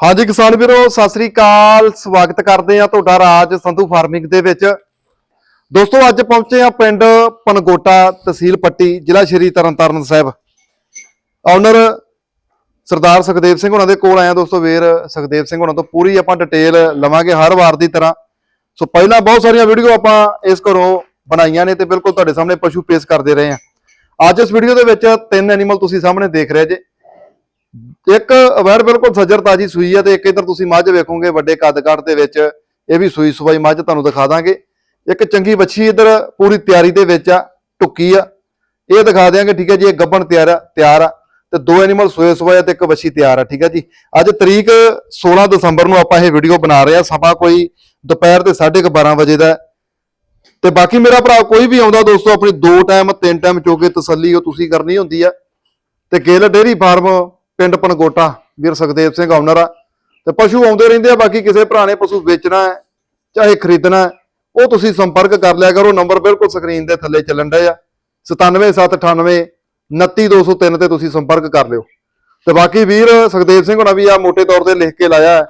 ਹਾਂਜੀ ਕਿਸਾਨ ਵੀਰੋ, ਸਤਿ ਸ੍ਰੀ ਅਕਾਲ। ਸਵਾਗਤ ਕਰਦੇ ਆ ਤੁਹਾਡਾ ਰਾਜ ਸੰਧੂ ਫਾਰਮਿੰਗ ਦੇ ਵਿੱਚ। ਦੋਸਤੋ, ਅੱਜ ਪਹੁੰਚੇ ਆ ਪਿੰਡ ਪਨਗੋਟਾ ਤਹਿਸੀਲ ਪੱਟੀ, ਜ਼ਿਲ੍ਹਾ ਸ਼੍ਰੀ ਤਰਨਤਾਰਨ ਸਾਹਿਬ। ਆਨਰ ਸਰਦਾਰ ਸੁਖਦੇਵ ਸਿੰਘ ਉਹਨਾਂ ਦੇ ਕੋਲ ਆਇਆ ਦੋਸਤੋ ਵੀਰ। ਸੁਖਦੇਵ ਸਿੰਘ ਉਹਨਾਂ ਤੋਂ ਪੂਰੀ ਆਪਾਂ ਡਿਟੇਲ ਲਵਾਂਗੇ ਹਰ ਵਾਰ ਦੀ ਤਰ੍ਹਾਂ। ਸੋ ਪਹਿਲਾਂ ਬਹੁਤ ਸਾਰੀਆਂ ਵੀਡੀਓ ਆਪਾਂ ਇਸ ਘਰੋਂ ਬਣਾਈਆਂ ਨੇ ਤੇ ਬਿਲਕੁਲ ਤੁਹਾਡੇ ਸਾਹਮਣੇ ਪਸ਼ੂ ਪੇਸ਼ ਕਰਦੇ ਰਹੇ ਆ ਅੱਜ ਇਸ ਵੀਡੀਓ ਦੇ ਵਿੱਚ ਤਿੰਨ ਐਨੀਮਲ ਤੁਸੀਂ ਸਾਹਮਣੇ ਦੇਖ ਰਹੇ ਜੇ। ਇੱਕ ਅਵੈਰ ਬਿਲਕੁਲ ਸੱਜਰ ਤਾਜੀ ਸੂਈ ਹੈ ਤੇ ਇੱਕ ਇਧਰ ਤੁਸੀਂ ਮੱਝ ਵੇਖੋਗੇ, ਵੱਡੇ ਕੱਦ ਕਾਠ ਦੇ ਵਿੱਚ। ਇਹ ਵੀ ਸੂਈ ਸੂਈ ਮੱਝ, ਤੁਹਾਨੂੰ ਦਿਖਾ ਦਾਂਗੇ। ਇੱਕ ਚੰਗੀ ਵੱਛੀ ਇਧਰ ਪੂਰੀ ਤਿਆਰੀ ਦੇ ਵਿੱਚ ਆ ਟੁੱਕੀ ਆ। ਇਹ ਦਿਖਾ ਦਿਆਂਗੇ, ਠੀਕ ਹੈ ਜੀ, ਇਹ ਗੱਬਣ ਤਿਆਰ ਆ ਤਿਆਰ ਆ। ਤੇ ਦੋ ਐਨੀਮਲ ਸੋਏ ਸੋਏ ਤੇ ਇੱਕ ਵੱਛੀ ਤਿਆਰ ਆ, ਠੀਕ ਹੈ ਜੀ। ਅੱਜ ਤਰੀਕ 16 ਦਸੰਬਰ ਨੂੰ ਆਪਾਂ ਇਹ ਵੀਡੀਓ ਬਣਾ ਰਹੇ ਆ। ਸਮਾਂ ਕੋਈ ਦੁਪਹਿਰ ਦੇ 12:30 ਵਜੇ ਦਾ ਤੇ ਬਾਕੀ ਮੇਰਾ ਭਰਾ ਕੋਈ ਵੀ ਆਉਂਦਾ ਦੋਸਤੋ, ਆਪਣੀ ਦੋ ਟਾਈਮ ਤਿੰਨ ਟਾਈਮ ਚੋਕੇ ਤਸੱਲੀ ਉਹ ਤੁਸੀਂ ਕਰਨੀ ਹੁੰਦੀ ਆ। ਤੇ ਗੇਲ ਡੇਰੀ ਫਾਰਮ ਪਿੰਡ ਪਨਗੋਟਾ, ਵੀਰ ਸੁਖਦੇਵ ਸਿੰਘ ਓਨਰ ਆ। ਤੇ ਪਸ਼ੂ ਆਉਂਦੇ ਰਹਿੰਦੇ ਆ, ਬਾਕੀ ਕਿਸੇ ਭਰਾ ਨੇ ਪਸ਼ੂ ਵੇਚਣਾ ਹੈ, ਚਾਹੇ ਖਰੀਦਣਾ ਹੈ, ਉਹ ਤੁਸੀਂ ਸੰਪਰਕ ਕਰ ਲਿਆ ਕਰੋ, ਨੰਬਰ ਬਿਲਕੁਲ ਸਕਰੀਨ ਦੇ ਥੱਲੇ ਚੱਲਣ ਡਿਆ ਆ। 97798 29203 ਤੇ ਤੁਸੀਂ ਸੰਪਰਕ ਕਰ ਲਿਓ। ਤੇ ਬਾਕੀ ਵੀਰ ਸੁਖਦੇਵ ਸਿੰਘ ਹੋਣਾ ਵੀ ਆ, ਮੋٹے ਤੌਰ ਤੇ ਲਿਖ ਕੇ ਲਾਇਆ ਹੈ,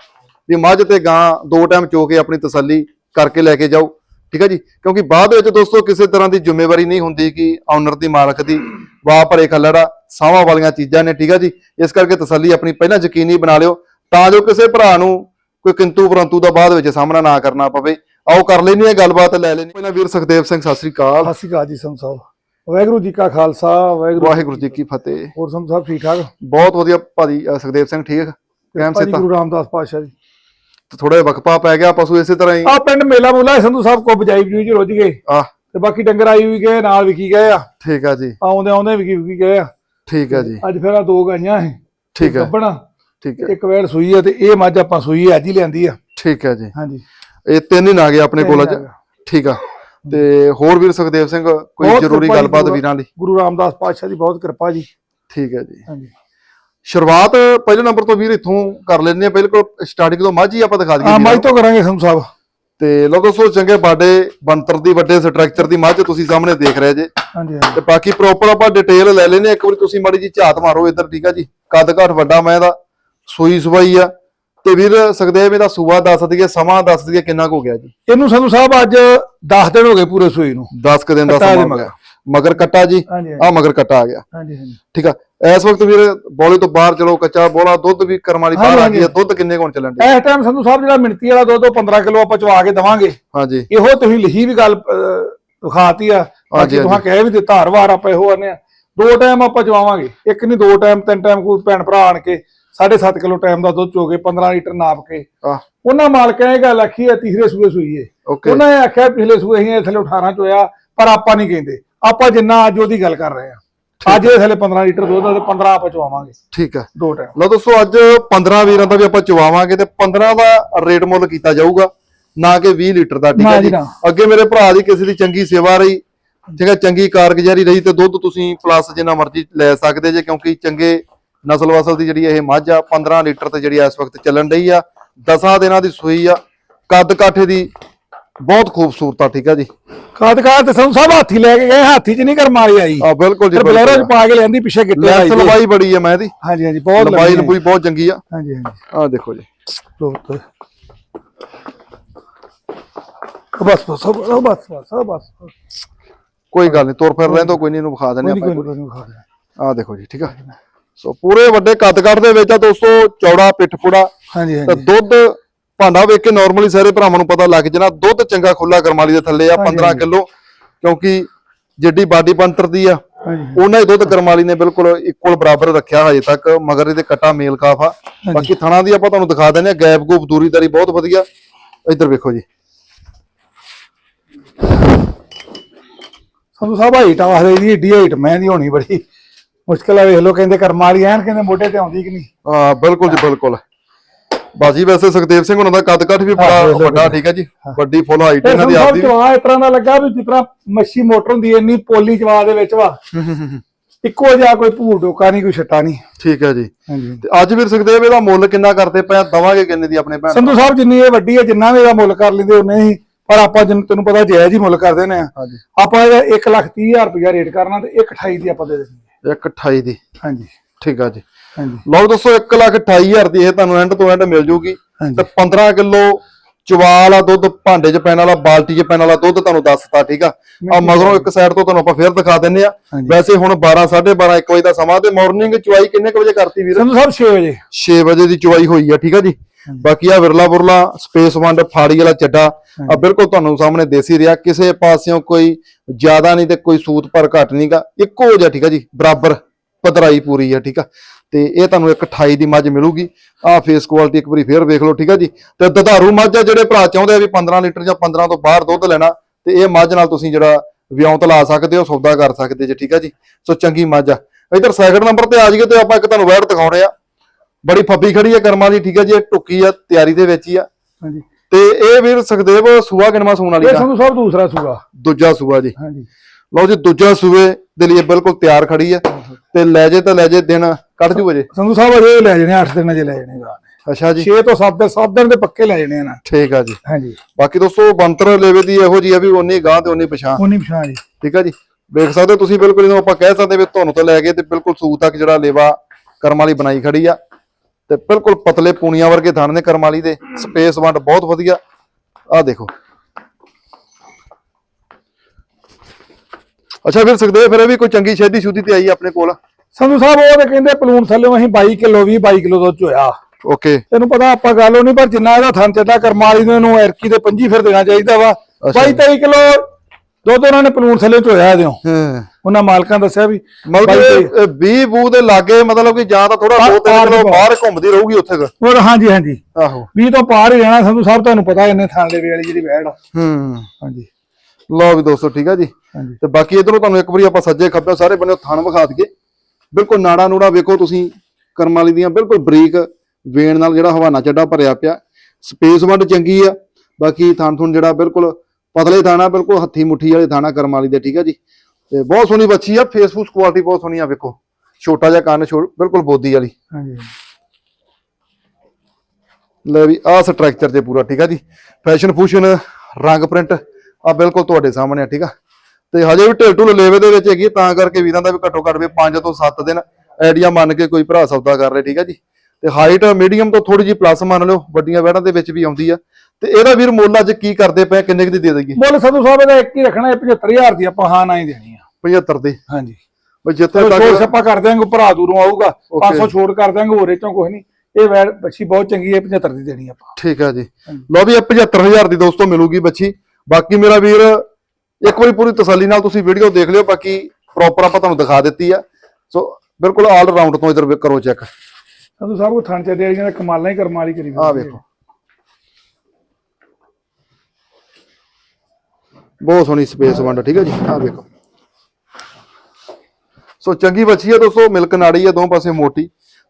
ਵੀ ਮੱਝ ਤੇ ਗਾਂ ਦੋ ਟਾਈਮ ਚੋ ਕੇ ਆਪਣੀ ਤਸੱਲੀ ਕਰਕੇ ਲੈ ਕੇ ਜਾਓ। ਠੀਕ ਹੈ ਜੀ? ਕਿਉਂਕਿ ਬਾਅਦ ਵਿੱਚ ਦੋਸਤੋ ਕਿਸੇ ਤਰ੍ਹਾਂ ਦੀ ਜ਼ਿੰਮੇਵਾਰੀ ਨਹੀਂ ਹੁੰਦੀ ਕਿ ਓਨਰ ਦੀ ਮਾਲਕ ਦੀ ਵਾਹ ਭਰੇ ਖੱਲੜਾ ਸਾਵਾਂ ਵਾਲੀਆਂ ਚੀਜ਼ਾਂ ਨੇ ਠੀਕ ਹੈ ਜੀ? ਇਸ ਕਰਕੇ ਤਸੱਲੀ ਆਪਣੀ ਪਹਿਲਾਂ ਯਕੀਨੀ ਬਣਾ ਲਿਓ ਤਾਂ ਜੋ ਕਿਸੇ ਭਰਾ ਨੂੰ ਕੋਈ ਕਿੰਤੂ ਪਰੰਤੂ ਦਾ ਬਾਅਦ ਵਿੱਚ ਸਾਹਮਣਾ ਨਾ ਕਰਨਾ ਪਵੇ। ਆਓ ਕਰ ਲੈਣੀ ਹੈ ਗੱਲਬਾਤ ਲੈ ਲੈਣੀ ਪਹਿਲਾਂ ਵੀਰ ਸੁਖਦੇਵ ਸਿੰਘ ਸਤਿ ਸ੍ਰੀ ਅਕਾਲ। ਸਤਿ ਸ਼੍ਰੀ ਅਕਾਲ ਜੀ ਸੰਤ ਸਾਹਿਬ। ਵਾਹਿਗੁਰੂ ਜੀ ਕਾ ਖਾਲਸਾ ਵਾਹਿਗੁਰੂ ਵਾਹਿਗੁਰੂ ਜੀ ਕੀ ਫਤਿਹ। ਹੋਰ ਸੰਤ ਸਾਹਿਬ ਠੀਕ ਠਾਕ? ਬਹੁਤ ਵਧੀਆ ਭਾਜੀ ਸੁਖਦੇਵ ਸਿੰਘ ਠੀਕ? ਸਿੱਤਾ ਗੁਰੂ ਰਾਮਦਾਸ ਪਾਤਸ਼ਾਹ ਜੀ। ਥੋੜਾ ਵਕਫਾ ਪੈ ਗਿਆ ਪਸ਼ੂ ਇਸੇ ਤਰ੍ਹਾਂ ਹੀ। ਆ ਪਿੰਡ ਮੇਲਾ ਮੂਲਾ ਸੰਧੂ ਸਾਹਿਬ ਕੋ ਬਜਾਈ ਬਜੂਈ ਚ ਰੁੱਝ ਗਏ। ਆ ਤੇ ਬਾਕੀ ਡੰਗਰ ਆਈ ਵੀ ਗਏ ਨਾਲ ਵਿਕੀ ਗਏ ਆ। ਠੀਕ ਆ ਜੀ। ਆਉਂਦੇ ਆਉਂਦੇ ਵਿਕੀ ਵਿਕੀ ਗਏ ਆ। ਠੀਕ ਆ ਜੀ। ਅੱਜ ਫਿਰ ਆ ਦੋ ਗਾਈਆਂ ਹੈ ਠੀਕ ਹੈ ਗੱਬਣਾ ਠੀਕ ਹੈ ਇੱਕ ਵੇੜ ਸੂਈ ਆ ਤੇ ਇਹ ਮੱਝ ਆਪਾਂ ਸੂਈ ਅੱਜ ਹੀ ਲਿਆਂਦੀ ਆ। ਠੀਕ ਹੈ ਜੀ। ਹਾਂਜੀ। ਇਹ ਤਿੰਨ ਹੀ ਨਾ ਗਏ ਆਪਣੇ ਕੋਲ ਅੱਜ ਠੀਕ ਆ। ਤੇ ਹੋਰ ਵੀਰ ਸੁਖਦੇਵ ਸਿੰਘ ਕੋਈ ਜ਼ਰੂਰੀ ਗੱਲਬਾਤ ਵੀਰਾਂ ਲਈ। ਗੁਰੂ ਰਾਮਦਾਸ ਪਾਤਸ਼ਾਹ ਦੀ ਬਹੁਤ ਕਿਰਪਾ ਜੀ। ਠੀਕ ਹੈ ਜੀ। ਹਾਂਜੀ। ਸ਼ੁਰੂਆਤ ਪਹਿਲੇ ਨੰਬਰ ਤੋਂ ਵੀਰ ਇੱਥੋਂ ਕਰ ਲੈਂਦੇ ਆ ਬਿਲਕੁਲ ਸਟਾਰਟਿੰਗ ਤੋਂ ਮਾਝੀ ਆਪਾਂ ਦਿਖਾ ਆ ਦਈਏ ਮੱਝ ਤੋਂ ਕਰਾਂਗੇ ਸੰਧੂ ਸਾਹਿਬ। ਤੇ ਲੋ ਦੋਸਤੋ ਚੰਗੇ ਬਾਡੇ ਬੰਤਰ ਦੀ ਵੱਡੇ ਸਟਰਕਚਰ ਦੀ ਮੱਝ ਤੁਸੀਂ ਸਾਹਮਣੇ ਦੇਖ ਰਹੇ ਜੇ। ਹਾਂਜੀ ਤੇ ਬਾਕੀ ਪ੍ਰੋਪਰ ਆਪਾਂ ਡਿਟੇਲ ਲੈ ਲੈਨੇ ਇੱਕ ਵਾਰੀ ਤੁਸੀਂ ਮਾੜੀ ਜੀ ਝਾਤ ਮਾਰੋ ਇੱਧਰ ਠੀਕ ਆ ਜੀ? ਕੱਦ ਘਾਟ ਵੱਡਾ ਮੈਂ ਦਾ ਸੂਈ ਸਵਾਈ ਆ। ਤੇ ਵੀਰ ਸੁਖਦੇਵ ਇਹਦਾ ਸੂਆ ਦੱਸ ਦਈਏ ਸਮਾਂ ਦੱਸ ਦਈਏ ਕਿੰਨਾ ਕੁ ਹੋ ਗਿਆ ਜੀ? ਇਹਨੂੰ ਸੰਧੂ ਸਾਹਿਬ ਅੱਜ 10 ਦਿਨ ਹੋ ਗਏ ਪੂਰੇ ਸੂਈ ਨੂੰ। 10 ਕ ਦਿਨ ਦਾ ਸਮਾਂ ਹੋ। ਗਿਆ। ਮਗਰ ਕੱਟਾ ਜੀ। ਹਾਂਜੀ ਆ ਮਗਰ ਕੱਟਾ ਆ ਗਿਆ। ਹਾਂਜੀ ਹਾਂਜੀ। ਠੀਕ ਆ। ਇਸ ਵਕਤ ਵੀਰ ਬੋਲੇ ਤੋਂ ਬਾਹਰ ਚਲੋ ਕੱਚਾ ਬੋਲਾ ਦੁੱਧ ਵੀ ਕਰਮ ਵਾਲੀ ਬਾਹਰ ਆ ਗਈ ਆ ਦੁੱਧ ਕਿੰਨੇ ਕੋਣ ਚੱਲਣ ਦੇ ਇਸ ਟਾਈਮ ਸੰਧੂ ਸਾਹਿਬ ਜਿਹੜਾ ਮਿਣਤੀ ਵਾਲਾ ਦੁੱਧ ਉਹ 15 ਕਿਲੋ ਆਪਾਂ ਚਵਾ ਕੇ ਦਵਾਂਗੇ। ਹਾਂਜੀ। ਇਹੋ ਤੁਸੀਂ ਲਿਖੀ ਵੀ ਗੱਲ ਦਿਖਾਤੀ ਆ। ਬਾਕੀ ਹਾਂਜੀ। ਤੁਹਾਂ ਕਹਿ ਵੀ ਦਿੱਤਾ ਹਰ ਵਾਰ ਆਪਾਂ ਇਹੋ ਆਨੇ ਆ। ਦੋ ਟਾਈਮ ਆਪਾਂ ਚਵਾਵਾਂਗੇ। ਇੱਕ ਨਹੀਂ ਦੋ ਟਾਈਮ ਤਿੰਨ ਟਾਈਮ ਕੋਈ ਭੈਣ ਭਰਾ ਆਣ ਕੇ 7.5 ਕਿਲੋ ਟਾਈਮ ਦਾ ਦੁੱਧ ਚੋਗੇ 15 ਲੀਟਰ ਨਾਪ ਕੇ। ਆ ਉਹਨਾਂ ਮਾਲਕਾਂ ਇਹ ਗੱਲ ਆਖੀ ਆ ਤੀਸਰੇ ਸੂਏ ਸੂਈ ਏ। ਓਕੇ ਉਹਨਾਂ ਨੇ ਆਖਿਆ ਪਿਛਲੇ ਸੂਏ ਅਸੀਂ ਇਹ ਥੱਲੇ 18 ਚੋਇਆ ਪਰ ਆਪਾਂ ਨਹੀਂ ਕਹਿੰਦੇ। ਆਪਾਂ ਜਿੰਨਾ ਅੱਜ ਉਹਦੀ ਗੱਲ ਕਰ ਰਹੇ ਆ ਅੱਜ ਇਹ ਥੱਲੇ 15 ਲੀਟਰ ਦੁੱਧ ਆ ਤੇ 15 ਆਪਾਂ ਚਵਾਵਾਂਗੇ ਠੀਕ ਆ ਦੋ ਟਾਈਮ ਲਓ ਦੋਸਤੋ ਅੱਜ 15 ਵੀਰਾਂ ਦਾ ਵੀ ਆਪਾਂ ਚਵਾਵਾਂਗੇ ਤੇ 15 ਦਾ ਰੇਟ ਮੁੱਲ ਕੀਤਾ ਜਾਊਗਾ ਨਾ ਕਿ 20 ਲੀਟਰ ਦਾ ਠੀਕ ਹੈ ਜੀ। ਅੱਗੇ ਮੇਰੇ ਭਰਾ ਦੀ ਕਿਸੇ ਦੀ ਚੰਗੀ ਸੇਵਾ ਰਹੀ ਠੀਕ ਹੈ ਚੰਗੀ ਕਾਰਗੁਜ਼ਾਰੀ ਰਹੀ ਤੇ ਦੁੱਧ ਤੁਸੀਂ ਪਲੱਸ ਜਿੰਨਾ ਮਰਜ਼ੀ ਲੈ ਸਕਦੇ ਜੇ ਕਿਉਂਕਿ ਚੰਗੇ ਨਸਲ ਵਸਲ ਦੀ ਜਿਹੜੀ ਇਹ ਮੱਝ ਆ 15 ਲੀਟਰ ਤੇ ਜਿਹੜੀ ਇਸ ਵਕਤ ਚੱਲਣ ਰਹੀ ਆ 10 ਦਿਨਾਂ ਦੀ ਸੂਈ ਆ ਕੱਦ ਕਾਠੇ ਦੀ ਬਹੁਤ ਖੂਬਸੂਰਤ ਆ ਠੀਕ ਆ ਜੀ। ਖਾਦ ਖਾਦ ਤੇ ਸੰਧੂ ਸਾਹਿਬ ਹਾਥੀ ਲੈ ਕੇ ਗਏ ਹਾਥੀ 'ਚ ਨਹੀਂ ਕਰ ਮਾਰੀ ਆਈ। ਆ ਬਿਲਕੁਲ ਜੀ ਫਿਰ ਬਲੈਰੋ ਚ ਪਾ ਕੇ ਲੈਂਦੀ ਪਿੱਛੇ ਗਿੱਟੇ ਲੈਸ। ਲੰਬਾਈ ਬੜੀ ਆ ਮੈਂ ਇਹਦੀ। ਹਾਂਜੀ ਹਾਂਜੀ ਬਹੁਤ ਲੰਬਾਈ ਲੰਬਾਈ ਬਹੁਤ ਚੰਗੀ ਆ। ਹਾਂਜੀ ਹਾਂਜੀ। ਆ ਦੇਖੋ ਜੀ। ਲੋ ਤੇ। ਬਸ ਬਸ ਬਸ ਬਸ ਬਸ ਕੋਈ ਗੱਲ ਨਹੀਂ ਤੁਰ ਫਿਰ ਤੋਂ ਕੋਈ ਨਹੀਂ ਇਹਨੂੰ ਵਿਖਾ ਦਿੰਦੇ ਆਪਾਂ ਆ ਦੇਖੋ ਜੀ ਠੀਕ ਆ। ਸੋ ਪੂਰੇ ਵੱਡੇ ਕੱਦ ਕੱਟ ਦੇ ਵਿੱਚ ਆ ਦੋਸਤੋ ਚੌੜਾ ਪਿੱਠ ਪੁੜਾ ਹਾਂਜੀ ਤੇ ਹਾਂਜੀ। ਦੁੱਧ ਭਾਂਡਾ ਵੇਖ ਕੇ ਨਾਰਮਲੀ ਸਾਰੇ ਭਰਾਵਾਂ ਨੂੰ ਪਤਾ ਲੱਗ ਜਾਣਾ ਦੁੱਧ ਚੰਗਾ ਖੁੱਲਾ ਕਰਮਾਲੀ ਦੇ ਥੱਲੇ ਆ ਹਾਂਜੀ, 15 ਹਾਂਜੀ। ਕਿਲੋ ਕਿਉਂਕਿ ਜਿੱਡੀ ਬਾਡੀ ਬੰਤਰ ਦੀ ਆ ਉਹਨਾਂ ਹੀ ਦੁੱਧ ਕਰਮਾਲੀ ਨੇ ਬਿਲਕੁਲ ਇਕੁਅਲ ਬਰਾਬਰ ਰੱਖਿਆ ਹਜੇ ਤੱਕ ਮਗਰ ਇਹਦੇ ਕਟਾ ਮੇਲ ਕਾਫ ਆ। ਬਾਕੀ ਥਣਾ ਦੀ ਆਪਾਂ ਤੁਹਾਨੂੰ ਦਿਖਾ ਦਿੰਦੇ ਆ ਗੈਪ ਗੂਪ ਦੂਰੀਦਾਰੀ ਬਹੁਤ ਵਧੀਆ। ਇੱਧਰ ਵੇਖੋ ਜੀ। ਸੰਧੂ ਸਾਹਿਬ ਹਾਈਟ ਆ ਰਹੀ ਏਡੀ ਹਾਈਟ ਮੈਂ ਦੀ ਹੋਣੀ ਬੜੀ। ਮੁਸ਼ਕਲ ਆ ਵੇਖ ਲੋ ਕਹਿੰਦੇ ਕਰਮ ਵਾਲੀ ਐਨ ਕਹਿੰਦੇ ਮੋਢੇ ਤੇ ਆਉਂਦੀ ਕਿ ਨਹੀਂ? ਆ ਬਿਲਕੁਲ ਜੀ ਬਿਲਕੁਲ। ਬਾਜੀ ਵੈਸੇ ਸੁਖਦੇਵ ਸਿੰਘ ਉਹਨਾਂ ਦਾ ਕੱਦ ਕੱਠ ਵੀ ਬੜਾ ਵੱਡਾ ਠੀਕ ਹੈ ਜੀ ਵੱਡੀ ਫੁੱਲ ਹਾਈਟ ਇਹਨਾਂ ਦੀ ਆਪਦੀ। ਚਵਾ ਇਸ ਤਰ੍ਹਾਂ ਦਾ ਲੱਗਾ ਵੀ ਜਿਸ ਤਰ੍ਹਾਂ ਮੱਛੀ ਮੋਟਰ ਹੁੰਦੀ ਐ ਇੰਨੀ ਪੋਲੀ ਚਵਾ ਦੇ ਵਿੱਚ ਵਾ। ਇੱਕੋ ਜਿਹਾ ਕੋਈ ਭੂਰ ਡੋਕਾ ਨਹੀਂ ਕੋਈ ਛੱਟਾ ਨਹੀਂ। ਠੀਕ ਹੈ ਜੀ। ਤੇ ਅੱਜ ਵੀਰ ਸੁਖਦੇਵ ਇਹਦਾ ਮੁੱਲ ਕਿੰਨਾ ਕਰਦੇ ਪਏ ਆ? ਦਵਾਂਗੇ ਕਿੰਨੇ ਦੀ ਆਪਣੇ ਭੈਣ ਸੰਧੂ ਸਾਹਿਬ ਜਿੰਨੀ ਇਹ ਵੱਡੀ ਹੈ ਜਿੰਨਾ ਵੀ ਇਹਦਾ ਮੁੱਲ ਕਰ ਲੈਂਦੇ ਉਹਨੇ ਹੀ। ਪਰ ਆਪਾਂ ਜਿੰਨ ਤੈਨੂੰ ਪਤਾ ਜਾਇਜ਼ ਹੀ ਮੁੱਲ ਕਰਦੇ ਨੇ ਆਪਾਂ ਇਹਦਾ 1 ਲੱਖ 30 ਹਜ਼ਾਰ ਰੁਪਇਆ ਰੇਟ ਕਰਨਾ ਤੇ 1 28 ਦੀ ਆਪਾਂ ਦੇ ਦੇਣੀ 128 ਦੀ। ਹਾਂਜੀ। ਠੀਕ ਆ ਜੀ। ਲਓ ਦੋਸਤੋ 1 ਲੱਖ 28000 ਦੀ ਇਹ ਤੁਹਾਨੂੰ ਐਂਡ ਤੋਂ ਐਂਡ ਮਿਲ ਜੂਗੀ। ਤੇ 15 ਕਿਲੋ ਚਵਾਲ ਆ ਦੁੱਧ ਭਾਂਡੇ 'ਚ ਪੈਣ ਵਾਲਾ ਬਾਲਟੀ 'ਚ ਪੈਣ ਵਾਲਾ ਦੁੱਧ ਤੁਹਾਨੂੰ ਦੱਸਤਾ ਠੀਕ ਆ? ਆ ਮਗਰੋਂ ਇੱਕ ਸਾਈਡ ਤੋਂ ਤੁਹਾਨੂੰ ਆਪਾਂ ਫੇਰ ਦਿਖਾ ਦਿੰਨੇ ਆ। ਵੈਸੇ ਹੁਣ 12 12:30 1 ਵਜੇ ਦਾ ਸਮਾਂ ਤੇ ਮਾਰਨਿੰਗ ਚਵਾਈ ਕਿੰਨੇ ਕੁ ਵਜੇ ਕਰਤੀ ਵੀਰ? ਸੰਧੂ ਸਾਹਿਬ 6 ਵਜੇ। 6 ਵਜੇ ਦੀ ਚਵਾਈ ਹੋਈ ਆ ਠੀਕ ਆ ਜੀ? ਬਾਕੀ ਆ ਵਿਰਲਾ ਬੁਰਲਾ ਸਪੇਸ ਵੰਡ ਫਾੜੀ ਵਾਲਾ ਚੱਡਾ ਆ ਬਿਲਕੁਲ ਤੁਹਾਨੂੰ ਸਾਹਮਣੇ ਦੇਸੀ ਰਿਹਾ। ਕਿਸੇ ਪਾਸਿਓਂ ਕੋਈ ਜ਼ਿਆਦਾ ਨਹੀਂ ਤੇ ਕੋਈ ਸੂਤ ਪਰ ਘਟ ਨਹੀਂਗਾ ਇੱਕੋ ਜਿਹਾ ਠੀਕ ਆ ਜੀ? ਬਰਾਬਰ ਪਧਰਾਈ ਪੂਰੀ ਆ ਠੀਕ ਆ? ਤੇ ਇਹ ਤੁਹਾਨੂੰ ਇੱਕ 28 ਦੀ ਮੱਝ ਮਿਲੂਗੀ। ਆ ਫੇਸ ਕੁਆਲਿਟੀ ਇੱਕ ਵਾਰੀ ਫੇਰ ਵੇਖ ਲਓ ਠੀਕ ਆ ਜੀ? ਤੇ ਦੁਧਾਰੂ ਮੱਝ ਆ ਜਿਹੜੇ ਭਰਾ ਚਾਹੁੰਦੇ ਆ ਵੀ 15 ਲੀਟਰ ਜਾਂ 15 ਤੋਂ ਬਾਹਰ ਦੁੱਧ ਲੈਣਾ ਤੇ ਇਹ ਮੱਝ ਨਾਲ ਤੁਸੀਂ ਜਿਹੜਾ ਵਿਉਂਤ ਲਾ ਸਕਦੇ ਹੋ ਸੌਦਾ ਕਰ ਸਕਦੇ ਜੇ ਠੀਕ ਆ ਜੀ? ਸੋ ਚੰਗੀ ਮੱਝ ਆ। ਇਧਰ ਸੈਕਿੰਡ ਨੰਬਰ ਤੇ ਆ ਜਾਈਏ ਤੇ ਆਪਾਂ ਇੱਕ ਤੁਹਾਨੂੰ ਵੈੜ ਦਿਖਾਉਣੇ ਆ। ਬੜੀ ਫੱਬੀ ਖੜੀ ਆ ਕਰਮਾਂ ਦੀ ਠੀਕ ਆ ਜੀ? ਇਹ ਟੁੱਕੀ ਆ ਤਿਆਰੀ ਦੇ ਵਿੱਚ ਹੀ ਆ। ਹਾਂਜੀ। ਤੇ ਇਹ ਵੀਰ ਸੁਖਦੇਵ ਸੂਆ ਕਿਨਵਾ ਸੂਣ ਵਾਲੀ ਇਹ ਦਾ ਸੰਧੂ ਸਾਹਿਬ ਦੂਸਰਾ ਸੂਗਾ ਦੂਜਾ ਸੂਆ ਜੀ। ਹਾਂਜੀ। ਲਓ ਜੀ ਦੂਜਾ ਸੂਏ ਦੇ ਲਈ ਬਿਲਕੁਲ ਤਿਆਰ ਖੜੀ ਆ ਤੇ ਲੈ ਜੇ ਤਾਂ ਲੈ ਜੇ ਦਿਨ ਕੱਢ ਜੂ ਅਜੇ। ਸੰਧੂ ਸਾਹਿਬ ਅਜੇ ਲੈ ਜਾਣੇ 8 ਦਿਨ ਅਜੇ ਲੈ ਜਾਣੇ ਗਾਂ ਅੱਛਾ ਜੀ। 6 ਤੋਂ 7 ਦੇ 7 ਦਿਨ ਦੇ ਪੱਕੇ ਲੈ ਜਾਣੇ ਨਾ। ਠੀਕ ਆ ਜੀ। ਹਾਂਜੀ। ਬਾਕੀ ਦੋਸਤੋ ਬੰਤਰ ਲੈਵੇ ਦੀ ਇਹੋ ਜੀ ਆ ਵੀ ਉਨੀ ਗਾਂ ਤੇ ਉਨੀ ਪਛਾਣ ਉਨੀ ਪਛਾਣ ਜੀ। ਠੀਕ ਆ ਜੀ। ਵੇਖ ਸਕਦੇ ਹੋ ਤੁਸੀਂ ਬਿਲਕੁਲ ਇਹਨੂੰ ਆਪਾਂ ਕਹਿ ਸਕਦੇ ਵੀ ਤੁਹਾਨੂੰ ਤੋਂ ਲੈ ਕੇ ਤੇ ਬਿਲਕੁਲ ਸੂ ਤੱਕ ਜਿਹੜਾ ਲੇਵਾ ਕਰਮ ਵਾਲੀ ਬਣਾਈ ਖੜੀ ਆ। ਤੇ ਬਿਲਕੁਲ ਪਤਲੇ ਪੂਣੀਆਂ ਵਰਗੇ ਥਣ ਨੇ ਕਰਮ ਵਾਲੀ ਦੇ। ਸਪੇਸ ਵੰਡ ਬਹੁਤ ਵਧੀਆ। ਆ ਦੇਖੋ। ਅੱਛਾ ਫਿਰ ਸਕਦੇ ਫਿਰ ਇਹ ਵੀ ਕੋਈ ਚੰਗੀ ਛੇਦੀ ਸ਼ੁੱਧੀ ਤੇ ਆਈ ਆਪਣੇ ਕੋਲ? ਸੰਧੂ ਸਾਹਿਬ ਉਹ ਤੇ ਕਹਿੰਦੇ ਪਲੂਣ ਥੱਲੇ ਅਸੀਂ 22 ਕਿਲੋ 20 22 ਕਿਲੋ ਦੁੱਧ ਚੋਇਆ। ਓਕੇ। ਤੈਨੂੰ ਪਤਾ ਆਪਾਂ ਗੱਲ ਉਹ ਨਹੀਂ ਪਰ ਜਿੰਨਾ ਇਹਦਾ ਥਣ ਚੱਡਾ ਕਰਮਾਂ ਵਾਲੀ ਨੂੰ ਇਹਨੂੰ ਐਰਕੀ ਦੇ ਪੰਜੀ ਫਿਰ ਦੇਣਾ ਚਾਹੀਦਾ ਵਾ। ਅੱਛਾ। 22 23 ਕਿਲੋ ਦੁੱਧ ਉਹਨਾਂ ਨੇ ਪਲੂਣ ਥੱਲੇ ਚੋਇਆ ਹਾਂ। ਉਹਨਾਂ ਮਾਲਕਾਂ ਦੱਸਿਆ ਵੀ ਮਤਲਬ ਕਿ 20 ਬੂ ਦੇ ਲਾਗੇ ਮਤਲਬ ਕਿ ਜਾਂ ਤਾਂ ਥੋੜਾ ਬਾਹਰ- 2-3 ਕਿਲੋ ਬਾਹਰ ਘੁੰਮਦੀ ਰਹੂਗੀ ਉੱਥੇ। ਹੋਰ ਹਾਂਜੀ ਹਾਂਜੀ। ਆਹੋ। 20 ਤੋਂ ਪਾਰ ਹੀ ਰਹਿਣਾ ਸੰਧੂ ਸਾਹਿਬ ਤੁਹਾਨੂੰ ਪਤਾ ਇਹਨੇ ਥਾਂ ਦੇ ਵਾਲੀ ਜਿਹੜੀ ਵਹਿੜ ਆ। ਹੂੰ। ਹਾਂਜੀ। ਲਓ ਵੀ ਦੋਸਤੋ ਠੀਕ ਆ ਜੀ। ਤੇ ਬਾਕੀ ਇਧਰੋਂ ਤੁਹਾਨੂੰ ਇੱਕ ਵਾਰੀ ਆਪਾਂ ਸੱਜੇ ਖੱਬੇ ਸਾਰੇ ਬੰਨੇ ਥਣ ਵਿਖਾ ਦਈਏ। ਬਿਲਕੁਲ ਨਾੜਾ ਨੂੜਾ ਵੇਖੋ ਤੁਸੀਂ ਕਰਮ ਵਾਲੀ ਦੀਆਂ ਬਿਲਕੁਲ ਬਰੀਕ ਵੇਣ ਨਾਲ ਜਿਹੜਾ ਹਵਾਨਾ ਚੱਡਾ ਭਰਿਆ ਪਿਆ। ਸਪੇਸ ਵੱਡ ਚੰਗੀ ਆ। ਬਾਕੀ ਥਣ ਥੁਣ ਜਿਹੜਾ ਬਿਲਕੁਲ ਪਤਲੇ ਥਾਣਾ ਬਿਲਕੁਲ ਹੱਥੀ ਮੁੱਠੀ ਵਾਲੇ ਥਾਣਾ ਕਰਮ ਵਾਲੀ ਦੇ ਠੀਕ ਆ ਜੀ? ਤੇ ਬਹੁਤ ਸੋਹਣੀ ਬੱਚੀ ਆ ਫੇਸਬੁੱਕ ਕੁਆਲਿਟੀ ਬਹੁਤ ਸੋਹਣੀ ਆ ਵੇਖੋ। ਛੋਟਾ ਜਿਹਾ ਕੰਨ ਬਿਲਕੁਲ ਬੋਦੀ ਵਾਲੀ। ਹਾਂਜੀ। ਲੈ ਵੀ ਆਹ ਸਟਰਕਚਰ ਜੇ ਪੂਰਾ ਠੀਕ ਆ ਜੀ? ਫੈਸ਼ਨ ਫੂਸ਼ਨ ਰੰਗ ਪ੍ਰਿੰਟ ਆ ਬਿਲਕੁਲ ਤੁਹਾਡੇ ਸਾਹਮਣੇ ਆ ਠੀਕ ਆ? ਤੇ ਹਜੇ ਵੀ ਢਿੱਲ ਢੁੱਲ ਲੇਵੇ ਦੇ ਵਿੱਚ ਹੈਗੀ ਤਾਂ ਕਰਕੇ ਵੀਰਾਂ ਦਾ ਵੀ ਘੱਟੋ ਘੱਟ ਵੀ 5 ਤੋਂ 7 ਦਿਨ ਆਈਡੀਆ ਮੰਨ ਕੇ ਕੋਈ ਭਰਾ ਸੌਦਾ ਕਰ ਰਹੇ ਠੀਕ ਆ ਜੀ? ਤੇ ਹਾਈਟ ਮੀਡੀਅਮ ਤੋਂ ਥੋੜੀ ਜੀ ਪਲੱਸ ਮੰਨ ਲਓ ਵੱਡੀਆਂ ਵੈੜਾਂ ਦੇ ਵਿੱਚ ਵੀ ਆਉਂਦੀ ਆ। ਤੇ ਇਹਦਾ ਵੀਰ ਮੁੱਲ ਅੱਜ ਕੀ ਕਰਦੇ ਪਏ ਕਿੰਨੇ ਕੁ ਦੀ ਦੇ ਦੇਈਏ ਮੁੱਲ ਸੰਧੂ ਸਾਹਿਬ ਇਹਦਾ ਇੱਕ ਹੀ ਰੱਖਣਾ ਇਹ 75000 ਦੀ ਆਪਾਂ ਹਾਂ ਨਾ ਹੀ ਦੇਣੀ ਆ। 75 ਦੀ? ਹਾਂਜੀ। ਬਈ ਜਿੱਥੇ ਤੱਕ ਛੱਪਾ ਕਰ ਦਿਆਂਗੇ ਭਰਾ ਦੂਰੋਂ ਆਊਗਾ। Okay. 500 ਛੋੜ ਕਰ ਦਿਆਂਗੇ ਹੋਰੇ ਚੋਂ ਕੁਝ ਨਹੀਂ। ਇਹ ਵੈੜ ਬੱਚੀ ਬਹੁਤ ਚੰਗੀ ਹੈ 75 ਦੀ ਦੇਣੀ ਆਪਾਂ। ਠੀਕ ਆ ਜੀ। ਲਓ ਵੀ ਇਹ 75000 ਦੀ ਦੋਸਤੋ ਮਿਲੂਗੀ ਬੱਚੀ ਬਾਕੀ ਮੇਰਾ ਵੀਰ ਇੱਕ ਵਾਰੀ ਪੂਰੀ ਤਸੱਲੀ ਨਾਲ ਤੁਸੀਂ ਵੀਡੀਓ ਦੇਖ ਲਿਓ ਬਾਕੀ ਪ੍ਰੋਪਰ ਆਪਾਂ ਤੁਹਾਨੂੰ ਦਿਖਾ ਦਿੱਤੀ ਆ। ਸੋ ਬਿਲਕੁਲ ਆਲ ਰਾਊਂਡ ਤੋਂ ਇਧਰ ਕਰੋ ਚੈੱਕ ਸਾਹਿਬ ਉਹ ਥਣ ਚੱਡੇ ਵਾਲੀਆਂ ਦਾ ਕਮਾਲਾਂ ਹੀ ਕਰਮ ਵਾਲੀ ਕਰੀ ਆਹ ਵੇਖੋ। ਬਹੁਤ ਸੋਹਣੀ ਸਪੇਸ ਵੰਡ ਠੀਕ ਹੈ ਜੀ? ਆਹ ਵੇਖੋ। ਸੋ ਚੰਗੀ ਬੱਚੀ ਆ ਦੋਸਤੋ ਮਿਲਕ ਨਾੜੀ ਆ ਦੋ ਪਾਸੇ ਮੋਟੀ।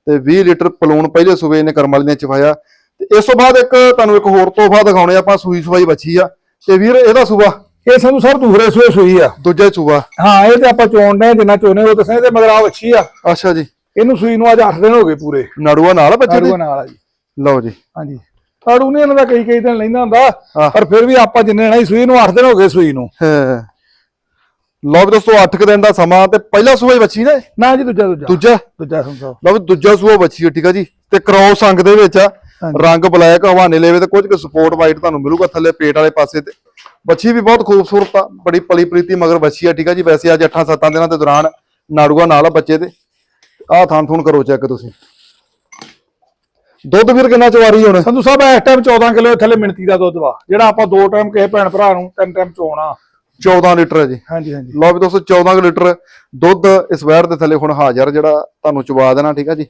ਤੇ 20 ਲੀਟਰ ਪਲੂਣ ਪਹਿਲੇ ਸੂਬੇ ਨੇ ਕਰਮ ਵਾਲੀ ਨੇ ਚਵਾਇਆ ਤੇ ਇਸ ਤੋਂ ਬਾਅਦ ਇੱਕ ਤੁਹਾਨੂੰ ਇੱਕ ਹੋਰ ਤੋਹਫਾ ਦਿਖਾਉਣੇ ਆਪਾਂ ਸੂਈ ਸਵਾਈ ਬੱਚੀ ਆ। ਤੇ ਵੀਰ ਇਹਦਾ ਸੂਬਾ? ਇਹ ਸੰਧੂ ਸਾਹਿਬ ਦੂਸਰੇ ਸੂਏ ਸੂਈ ਆ। ਦੂਜਾ ਸੂਬਾ ਹਾਂ ਇਹ ਤੇ ਆਪਾਂ ਚੋਣ ਦੇ ਜਿੰਨਾ ਚੋਨੇ ਉਹ ਦੱਸਣੇ ਤੇ ਮਗਰ ਆ ਵੱਛੀ ਆ। ਅੱਛਾ ਜੀ। ਇਹਨੂੰ ਸੂਈ ਨੂੰ ਅੱਜ 8 ਦਿਨ ਹੋ ਗਏ ਪੂਰੇ। ਨਾੜੂਆ ਨਾਲ ਆ ਬੱਚੇ ਦੇ? ਨਾਲ ਆ ਜੀ। ਲਓ ਜੀ। ਹਾਂਜੀ। ਆੜੂ ਨੇ ਇਹਨਾਂ ਦਾ ਕਈ ਕਈ ਦਿਨ ਲੈਂਦਾ ਹੁੰਦਾ। ਪਰ ਫਿਰ ਵੀ ਆਪਾਂ ਜਿੰਨੇ ਨਹੀਂ ਸੂਈ ਨੂੰ 8 ਦਿਨ ਹੋ ਗਏ ਸੂਈ ਨੂੰ। ਹਾਂ। ਲਓ ਵੀ ਦੋਸਤੋ 8 ਦਿਨ ਦਾ ਸਮਾਂ ਤੇ ਪਹਿਲਾ ਸੂਆ ਹੀ ਬੱਚੀ ਨੇ ਨਾ ਜੀ ਦੂਜਾ ਦੂਜਾ। ਦੂਜਾ? ਦੂਜਾ ਸਾਹਿਬ ਲਓ ਵੀ ਦੂਜਾ ਸੂਆ ਬੱਚੀ ਹੈ ਠੀਕ ਆ ਜੀ। ਤੇ ਕ੍ਰੋਸ ਅੰਗ ਦੇ ਵਿੱਚ ਆ। ਰੰਗ ਬਲੈਕ ਹਵਾਨੇ ਲੈਵੇ ਤੇ ਕੁਝ ਕੁ ਸਪੋਰਟ ਵਾਈਟ ਤੁਹਾਨੂੰ ਮਿਲੂਗਾ ਥੱਲੇ ਪੇਟ ਵਾਲੇ ਪਾਸੇ ਤੇ। ਬੱਚੀ ਵੀ ਬਹੁਤ ਖੂਬਸੂਰਤ ਆ ਬੜੀ ਪਲੀ ਪ੍ਰੀਤੀ ਮਗਰ ਬੱਚੀ ਆ ਠੀਕ ਆ ਜੀ? ਵੈਸੇ ਅੱਜ 8-7 ਦਿਨਾਂ ਦੇ ਦੌਰਾਨ ਨਾੜੂਆ ਨਾਲ ਆ ਬੱਚੇ ਦੇ। ਆਹ ਥਾਂ ਥੂਣ ਕਰੋ ਚੈੱਕ ਤੁਸੀਂ। ਦੁੱਧ ਵੀਰ ਕਿੰਨਾ ਚਵਾਰੀ ਹੁਣ? ਸੰਧੂ ਸਾਹਿਬ ਇਸ ਟਾਈਮ 14 ਕਿਲੋ ਥੱਲੇ ਮਿਣਤੀ ਦਾ ਦੁੱਧ ਵਾ। ਜਿਹੜਾ ਆਪਾਂ ਦੋ ਟਾਈਮ ਕਿਸੇ ਭੈਣ ਭਰਾ ਨੂੰ ਤਿੰਨ ਟਾਈਮ ਚੋਣਾ। 14 ਲੀਟਰ ਹੈ ਜੀ। ਹਾਂਜੀ ਹਾਂਜੀ। ਲਓ ਵੀ ਦੋਸਤੋ 14 ਕੁ ਲੀਟਰ ਦੁੱਧ ਇਸ ਵੈੜ ਦੇ ਥੱਲੇ ਹੁਣ ਹਾਜ਼ਰ ਜਿਹੜਾ ਤੁਹਾਨੂੰ ਚਵਾ ਦੇਣਾ ਠੀਕ ਆ ਜੀ?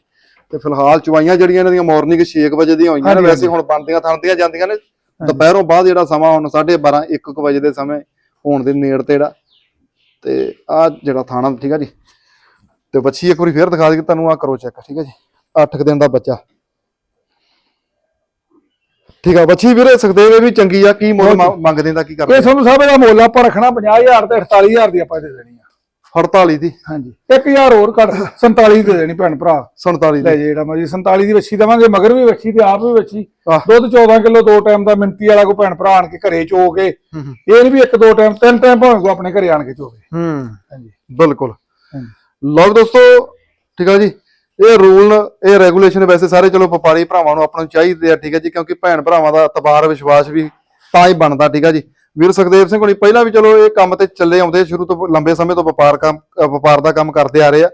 ਤੇ ਫਿਲਹਾਲ ਚਵਾਈਆਂ ਜਿਹੜੀਆਂ ਇਹਨਾਂ ਦੀਆਂ ਮਾਰਨਿੰਗ 6 ਵਜੇ ਦੀਆਂ ਹੋਈਆਂ ਨੇ ਵੈਸੇ ਹੁਣ ਬਣਦੀਆਂ ਥਣਦੀਆਂ ਜਾਂਦੀਆਂ ਨੇ। ਦੁਪਹਿਰੋਂ ਬਾਅਦ ਜਿਹੜਾ ਸਮਾਂ ਹੁਣ 12:30 1 ਵਜੇ ਦੇ ਸਮੇਂ ਹੋਣ ਦੇ ਨੇੜ ਤੇ ਜਿਹੜਾ ਤੇ ਆ ਜਿਹੜਾ ਥਾਣਾ ਠੀਕ ਆ ਜੀ? ਤੇ ਬੱਚੀ ਇੱਕ ਵਾਰੀ ਫੇਰ ਦਿਖਾ ਦੇ ਤੁਹਾਨੂੰ ਆ ਕਰੋ ਚੈੱਕ ਠੀਕ ਆ ਜੀ? 8 ਦਿਨ ਦਾ ਬੱਚਾ। ਠੀਕ ਆ ਬੱਚੀ ਵੀਰੇ ਸੁਖਦੇਵ ਵੀ ਚੰਗੀ ਆ ਕੀ ਮੁੱਲ ਮੰਗਦੇ ਦਾ ਕੀ ਇਹ ਕਰਦੇ ਸੰਧੂ ਸਾਹਿਬ ਇਹਦਾ ਮੁੱਲ ਆਪਾਂ ਰੱਖਣਾ 50000 ਤੇ 48000 ਦੀ ਆਪਾਂ ਦੇ ਦੇਣੀ ਆ। 48 ਦੀ। ਹਾਂਜੀ। 1000 ਹੋਰ ਘੱਟ 47 ਦੇ ਦੇਣੀ ਭੈਣ ਭਰਾ। 47 ਲੈ ਜਿਹੜਾ ਮਰਜ਼ੀ 47 ਦੀ ਵੱਛੀ ਦੇਵਾਂਗੇ ਮਗਰ ਵੀ ਵੱਛੀ ਤੇ ਆਪ ਵੀ ਵੱਛੀ। ਦੁੱਧ 14 ਕਿਲੋ ਦੋ ਟਾਈਮ ਦਾ ਮਿੰਤੀ ਵਾਲਾ ਕੋ ਭੈਣ ਭਰਾ ਆਣ ਕੇ ਘਰੇ ਚੋ ਕੇ। ਇਹ ਨਹੀਂ ਵੀ ਇੱਕ ਦੋ ਟਾਈਮ ਤਿੰਨ ਟਾਈਮ ਭਾਵੇਂ ਕੋ ਆਪਣੇ ਘਰੇ ਆਣ ਕੇ ਚੋਵੇ ਹੂੰ। ਹਾਂਜੀ। ਬਿਲਕੁਲ। ਲਓ ਦੋਸਤੋ ਠੀਕ ਆ ਜੀ? ਇਹ ਰੂਲ ਇਹ ਰੈਗੂਲੇਸ਼ਨ ਵੈਸੇ ਸਾਰੇ ਚਲੋ ਵਪਾਰੀ ਭਰਾਵਾਂ ਨੂੰ ਆਪਾਂ ਨੂੰ ਚਾਹੀਦੇ ਆ ਠੀਕ ਹੈ ਜੀ? ਕਿਉਂਕਿ ਭੈਣ ਭਰਾਵਾਂ ਦਾ ਇਤਬਾਰ ਵਿਸ਼ਵਾਸ ਵੀ ਤਾਂ ਹੀ ਬਣਦਾ ਠੀਕ ਹੈ ਜੀ? ਵੀਰ ਸੁਖਦੇਵ ਸਿੰਘ ਹੋਣੀ ਪਹਿਲਾਂ ਵੀ ਚਲੋ ਇਹ ਕੰਮ ਤੇ ਚੱਲੇ ਆਉਂਦੇ ਸ਼ੁਰੂ ਤੋਂ ਲੰਬੇ ਸਮੇਂ ਤੋਂ ਵਪਾਰ ਕੰਮ ਵਪਾਰ ਦਾ ਕੰਮ ਕਰਦੇ ਆ ਰਹੇ ਆ।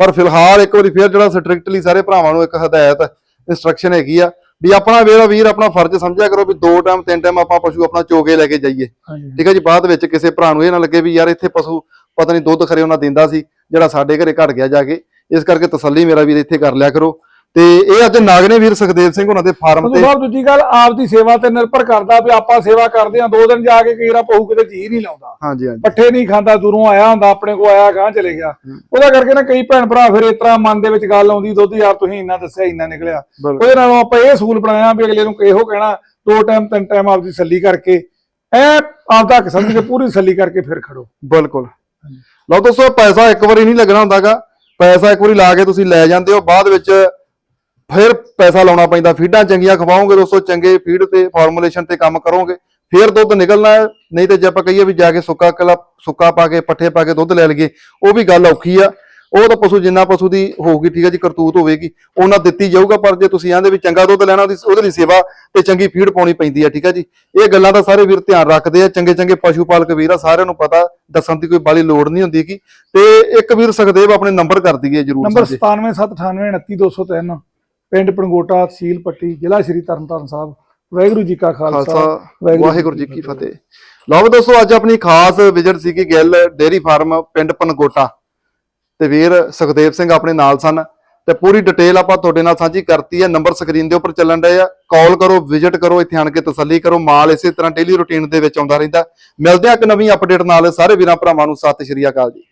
ਪਰ ਫਿਲਹਾਲ ਇੱਕ ਵਾਰੀ ਫਿਰ ਜਿਹੜਾ ਸਟ੍ਰਿਕਟਲੀ ਸਾਰੇ ਭਰਾਵਾਂ ਨੂੰ ਇੱਕ ਹਦਾਇਤ ਇਨਸਟਰਕਸ਼ਨ ਹੈਗੀ ਆ ਵੀ ਆਪਣਾ ਵੀਰ ਵੀਰ ਆਪਣਾ ਫਰਜ਼ ਸਮਝਿਆ ਕਰੋ ਵੀ ਦੋ ਟਾਈਮ ਤਿੰਨ ਟਾਈਮ ਆਪਾਂ ਪਸ਼ੂ ਆਪਣਾ ਚੋਗੇ ਲੈ ਕੇ ਜਾਈਏ। ਠੀਕ ਹੈ ਜੀ ਬਾਅਦ ਵਿੱਚ ਕਿਸੇ ਭਰਾ ਨੂੰ ਇਹ ਨਾ ਲੱਗੇ ਵੀ ਯਾਰ ਇੱਥੇ ਪਸ਼ੂ ਪਤਾ ਨਹੀਂ ਦੁੱਧ ਖਰੇ ਉਹਨਾਂ ਦਿੰਦਾ ਸੀ ਜਿਹੜਾ ਸਾਡੇ ਘਰੇ ਘਟ ਗਿਆ ਜਾ ਕੇ। ਇਸ ਕਰਕੇ ਤਸੱਲੀ ਮੇਰਾ ਵੀਰ ਇੱਥੇ ਕਰ ਲਿਆ ਕਰੋ। ਤੇ ਇਹ ਅੱਜ ਨਾਗਨੇ ਵੀਰ ਸੁਖਦੇਵ ਸਿੰਘ ਉਹਨਾਂ ਦੇ ਫਾਰਮ ਤੇ ਸਾਹਿਬ ਦੂਜੀ ਗੱਲ ਆਪ ਦੀ ਸੇਵਾ ਤੇ ਨਿਰਭਰ ਕਰਦਾ ਵੀ ਆਪਾਂ ਸੇਵਾ ਕਰਦੇ ਆ ਦੋ ਦਿਨ ਜਾ ਕੇ ਕਈ ਵਾਰ ਪਹੂ ਕਿਤੇ ਜੀ ਨਹੀਂ ਲਾਉਂਦਾ। ਹਾਂਜੀ ਹਾਂਜੀ। ਪੱਠੇ ਨਹੀਂ ਖਾਂਦਾ ਦੂਰੋਂ ਆਇਆ ਹੁੰਦਾ ਆਪਣੇ ਕੋ ਆਇਆ ਗਾਂ ਚਲੇ ਗਿਆ। ਉਹਦਾ ਕਰਕੇ ਨਾ ਕਈ ਭੈਣ ਭਰਾ ਫਿਰ ਇਸ ਤਰ੍ਹਾਂ ਮਨ ਦੇ ਵਿੱਚ ਗੱਲ ਆਉਂਦੀ ਦੁੱਧ ਯਾਰ ਤੁਸੀਂ ਇੰਨਾ ਦੱਸਿਆ ਇੰਨਾ ਨਿਕਲਿਆ। ਉਹਦੇ ਨਾਲੋਂ ਆਪਾਂ ਇਹ ਸੂਲ ਬਣਾਇਆ ਵੀ ਅਗਲੇ ਨੂੰ ਇਹੋ ਕਹਿਣਾ ਦੋ ਟਾਈਮ ਤਿੰਨ ਟਾਈਮ ਆਪਦੀ ਸੱਲੀ ਕਰਕੇ ਐ ਆਪਦਾ ਹੱਕ ਸਮਝ ਕੇ ਪੂਰੀ ਸੱਲੀ ਕਰਕੇ ਫਿਰ ਖੜੋ। ਬਿਲਕੁਲ। ਲਓ ਦੋਸਤੋ ਪੈਸਾ ਇੱਕ ਵਾਰੀ ਨਹੀਂ ਲੱਗਣਾ ਹੁੰਦਾਗਾ। ਪੈਸਾ ਇੱਕ ਵਾਰੀ ਲਾ ਕੇ ਤੁਸੀਂ ਲੈ ਜਾਂਦੇ ਹੋ ਬਾਅਦ ਵਿੱਚ ਫਿਰ ਪੈਸਾ ਲਾਉਣਾ ਪੈਂਦਾ ਫੀਡਾਂ ਚੰਗੀਆਂ ਖਵਾਓਗੇ ਦੋਸਤੋ ਚੰਗੇ ਫੀਡ ਤੇ ਫਾਰਮੂਲੇਸ਼ਨ ਤੇ ਕੰਮ ਕਰੋਗੇ ਫਿਰ ਦੁੱਧ ਨਿਕਲਣਾ ਹੈ ਨਹੀਂ ਤੇ ਜੇ ਆਪਾਂ ਕਹੀਏ ਵੀ ਜਾ ਕੇ ਸੁੱਕਾ ਕਲਾ ਸੁੱਕਾ ਪਾ ਕੇ ਪੱਠੇ ਪਾ ਕੇ ਦੁੱਧ ਲੈ ਲਈਏ ਉਹ ਵੀ ਗੱਲ ਔਖੀ ਆ। ਉਹ ਤਾਂ ਪਸ਼ੂ ਜਿੰਨਾ ਪਸ਼ੂ ਦੀ ਹੋਊਗੀ ਠੀਕ ਹੈ ਜੀ ਕਰਤੂਤ ਹੋਵੇਗੀ ਉਹਨਾਂ ਦਿੱਤੀ ਜਾਊਗਾ ਪਰ ਜੇ ਤੁਸੀਂ ਆਂਦੇ ਵੀ ਚੰਗਾ ਦੁੱਧ ਲੈਣਾ ਉਹਦੀ ਉਹਦੇ ਲਈ ਸੇਵਾ ਤੇ ਚੰਗੀ ਫੀਡ ਪਾਉਣੀ ਪੈਂਦੀ ਹੈ ਠੀਕ ਹੈ ਜੀ। ਇਹ ਗੱਲਾਂ ਦਾ ਸਾਰੇ ਵੀਰ ਧਿਆਨ ਰੱਖਦੇ ਆ ਚੰਗੇ ਚੰਗੇ ਪਸ਼ੂ ਪਾਲਕ ਵੀਰ ਆ ਸਾਰਿਆਂ ਨੂੰ ਪਤਾ ਦੱਸਣ ਦੀ ਕੋਈ ਬਾਲੀ ਲੋੜ ਨਹੀਂ ਹੁੰਦੀ ਕਿ ਤੇ ਇੱਕ ਵੀਰ ਸੁਖਦੇਵ ਆਪਣੇ ਨੰਬਰ ਕਰ ਦਈਏ ਜਰੂਰ ਨੰਬਰ 9779892903 ਪਿੰਡ ਪਣਗੋਟਾ ਤਹਿਸੀਲ ਪੱਟੀ ਜ਼ਿਲ੍ਹਾ ਸ਼੍ਰੀ ਤਰਨਤਾਰਨ ਸਾਹਿਬ। ਵਾਹਿਗੁਰੂ ਜੀ ਕਾ ਖਾਲਸਾ ਵਾਹਿਗੁਰੂ ਜੀ ਕੀ ਫਤਿਹ। ਲਓ ਦੋਸਤੋ ਅੱਜ ਆਪਣੀ ਖਾਸ ਵਿਜ਼ਿਟ ਸੀਗੀ ਗਿੱਲ ਡੇਰੀ ਫਾਰਮ ਪਿੰਡ ਪਨਗੋਟਾ ਤੇ ਵੀਰ ਸੁਖਦੇਵ ਸਿੰਘ ਆਪਣੇ ਨਾਲ ਸਨ। ਤੇ ਪੂਰੀ ਡਿਟੇਲ ਆਪਾਂ ਤੁਹਾਡੇ ਨਾਲ ਸਾਂਝੀ ਕਰਤੀ ਹੈ। ਨੰਬਰ ਸਕਰੀਨ ਦੇ ਉੱਪਰ ਚੱਲਣ ਰਹੇ ਆ। ਕਾਲ ਕਰੋ ਵਿਜ਼ਿਟ ਕਰੋ ਇੱਥੇ ਆਣ ਕੇ ਤਸੱਲੀ ਕਰੋ। ਮਾਲ ਇਸੇ ਤਰ੍ਹਾਂ ਡੇਲੀ ਰੁਟੀਨ ਦੇ ਵਿੱਚ ਆਉਂਦਾ ਰਹਿੰਦਾ। ਮਿਲਦੇ ਆ ਇੱਕ ਨਵੀਂ ਅਪਡੇਟ ਨਾਲ। ਸਾਰੇ ਵੀਰਾਂ ਭਰਾਵਾਂ ਨੂੰ ਸਤਿ ਸ਼੍ਰੀ ਅਕਾਲ ਜੀ।